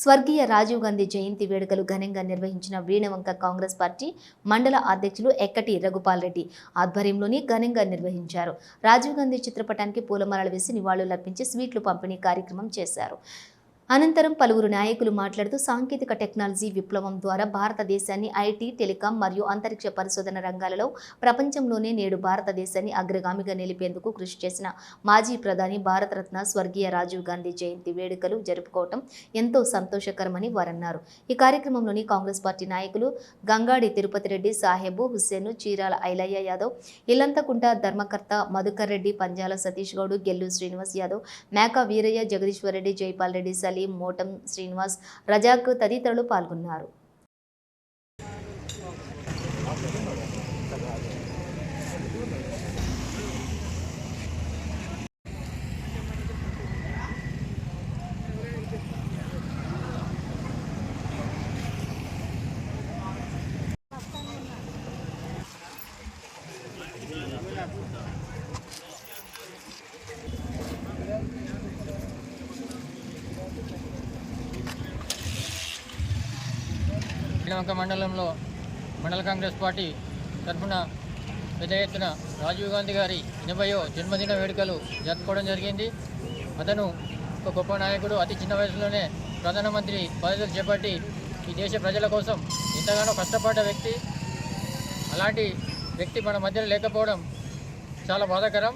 స్వర్గీయ రాజీవ్ గాంధీ జయంతి వేడుకలు ఘనంగా నిర్వహించిన వీణవంక కాంగ్రెస్ పార్టీ మండల అధ్యక్షులు ఎక్కటి రఘుపాల్ రెడ్డి ఆధ్వర్యంలోని ఘనంగా నిర్వహించారు. రాజీవ్ గాంధీ చిత్రపటానికి పూలమాలలు వేసి నివాళులు అర్పించి స్వీట్లు పంపిణీ కార్యక్రమం చేశారు. అనంతరం పలువురు నాయకులు మాట్లాడుతూ సాంకేతిక టెక్నాలజీ విప్లవం ద్వారా భారతదేశాన్ని ఐటీ టెలికాం మరియు అంతరిక్ష పరిశోధన రంగాలలో ప్రపంచంలోనే నేడు భారతదేశాన్ని అగ్రగామిగా నిలిపేందుకు కృషి చేసిన మాజీ ప్రధాని భారతరత్న స్వర్గీయ రాజీవ్ గాంధీ జయంతి వేడుకలు జరుపుకోవటం ఎంతో సంతోషకరమని వారన్నారు. ఈ కార్యక్రమంలోని కాంగ్రెస్ పార్టీ నాయకులు గంగాడి తిరుపతి రెడ్డి సాహెబు హుస్సేను చీరాల ఐలయ్య యాదవ్ ఇల్లంతకుంట ధర్మకర్త మధుకర్ రెడ్డి పంజాల సతీష్ గౌడ్ గెల్లు శ్రీనివాస్ యాదవ్ మేకా వీరయ్య జగదీశ్వర్ రెడ్డి జైపాల్ రెడ్డి సలీం మోటం శ్రీనివాస్ రజాక్ తదితరులు పాల్గొన్నారు. శ్రీలంక మండలంలో మండల కాంగ్రెస్ పార్టీ తరఫున పెద్ద ఎత్తున రాజీవ్ గాంధీ గారి ఎనభయో జన్మదిన వేడుకలు జరుపుకోవడం జరిగింది. అతను ఒక గొప్ప నాయకుడు అతి చిన్న వయసులోనే ప్రధానమంత్రి పదవులు చేపట్టి ఈ దేశ ప్రజల కోసం ఎంతగానో కష్టపడ్డ వ్యక్తి. అలాంటి వ్యక్తి మన మధ్యలో లేకపోవడం చాలా బాధాకరం.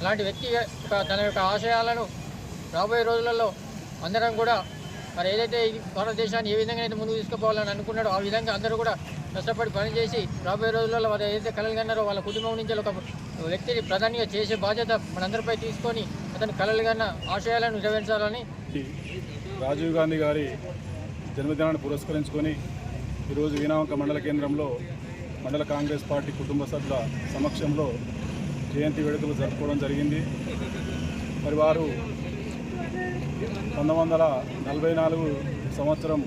అలాంటి వ్యక్తి యొక్క తన యొక్క ఆశయాలను రాబోయే రోజులలో అందరం కూడా మరి ఏదైతే ఇది భారతదేశాన్ని ఏ విధంగా అయితే ముందుకు తీసుకుపోవాలని అనుకున్నాడో ఆ విధంగా అందరూ కూడా కష్టపడి పనిచేసి రాబోయే రోజులలో వారు ఏదైతే కలలు కన్నారో వాళ్ళ కుటుంబం నుంచి ఒక వ్యక్తిని ప్రధానిగా చేసే బాధ్యత మనందరిపై తీసుకొని అతని కళలు కన్న ఆశయాలను నెరవేర్చాలని రాజీవ్ గాంధీ గారి జన్మదినాన్ని పురస్కరించుకొని ఈరోజు వీణావంక మండల కేంద్రంలో మండల కాంగ్రెస్ పార్టీ కుటుంబ సభ్యుల సమక్షంలో జయంతి వేడుకలు జరుపుకోవడం జరిగింది. మరి వారు పంతొమ్మిది వందల నలభై నాలుగు సంవత్సరం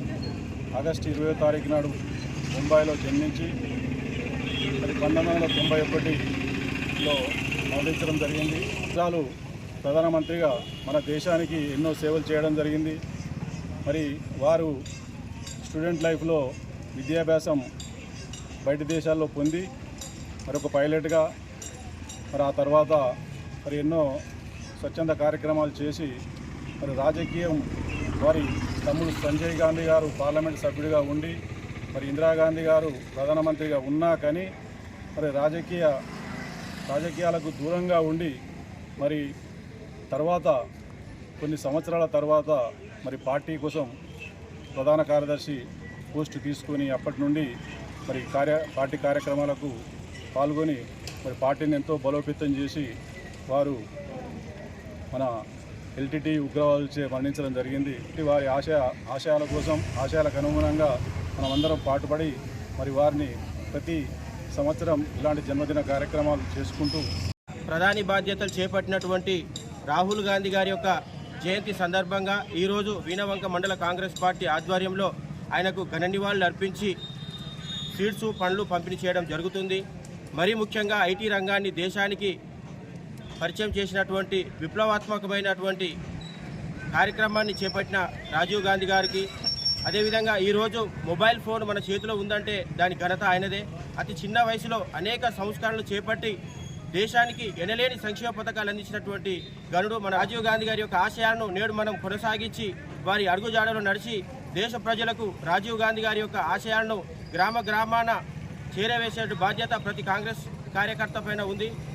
ఆగస్టు ఇరవై తారీఖు నాడు ముంబైలో జన్మించి మరి పంతొమ్మిది వందల తొంభై ఒకటిలో మరణించడం జరిగింది. రాజాలు ప్రధానమంత్రిగా మన దేశానికి ఎన్నో సేవలు చేయడం జరిగింది. మరి వారు స్టూడెంట్ లైఫ్లో విద్యాభ్యాసం బయట దేశాల్లో పొంది మరి ఒక పైలట్గా మరి ఆ తర్వాత మరి ఎన్నో స్వచ్ఛంద కార్యక్రమాలు చేసి మరి రాజకీయం వారి తమ్ముడు సంజయ్ గాంధీ గారు పార్లమెంట్ సభ్యుడిగా ఉండి మరి ఇందిరాగాంధీ గారు ప్రధానమంత్రిగా ఉన్నా కానీ మరి రాజకీయ రాజకీయాలకు దూరంగా ఉండి మరి తర్వాత కొన్ని సంవత్సరాల తర్వాత మరి పార్టీ కోసం ప్రధాన కార్యదర్శి పోస్టు తీసుకొని అప్పటి నుండి మరి కార్య పార్టీ కార్యక్రమాలకు పాల్గొని మరి పార్టీని ఎంతో బలోపేతం చేసి వారు మన ఎల్టీటీ ఉగ్రవాదులచే మరణించడం జరిగింది. ఇట్టి వారి ఆశయ ఆశయాల కోసం ఆశయాలకు అనుగుణంగా మనమందరం పాటుపడి మరి వారిని ప్రతి సంవత్సరం ఇలాంటి జన్మదిన కార్యక్రమాలు చేసుకుంటూ ప్రధాని బాధ్యతలు చేపట్టినటువంటి రాహుల్ గాంధీ గారి యొక్క జయంతి సందర్భంగా ఈరోజు వీణవంక మండల కాంగ్రెస్ పార్టీ ఆధ్వర్యంలో ఆయనకు ఘన నివాళులు అర్పించి సీడ్స్ పండ్లు పంపిణీ చేయడం జరుగుతుంది. మరీ ముఖ్యంగా ఐటీ రంగాన్ని దేశానికి పరిచయం చేసినటువంటి విప్లవాత్మకమైనటువంటి కార్యక్రమాన్ని చేపట్టిన రాజీవ్ గాంధీ గారికి అదేవిధంగా ఈరోజు మొబైల్ ఫోన్ మన చేతిలో ఉందంటే దాని ఘనత ఆయనదే. అతి చిన్న వయసులో అనేక సంస్కరణలు చేపట్టి దేశానికి ఎనలేని సంక్షేమ పథకాలు అందించినటువంటి గనుడు మన రాజీవ్ గాంధీ గారి యొక్క ఆశయాలను నేడు మనం కొనసాగించి వారి అడుగుజాడలో నడిచి దేశ ప్రజలకు రాజీవ్ గాంధీ గారి యొక్క ఆశయాలను గ్రామ గ్రామాన చేరవేసే బాధ్యత ప్రతి కాంగ్రెస్ కార్యకర్త పైన ఉంది.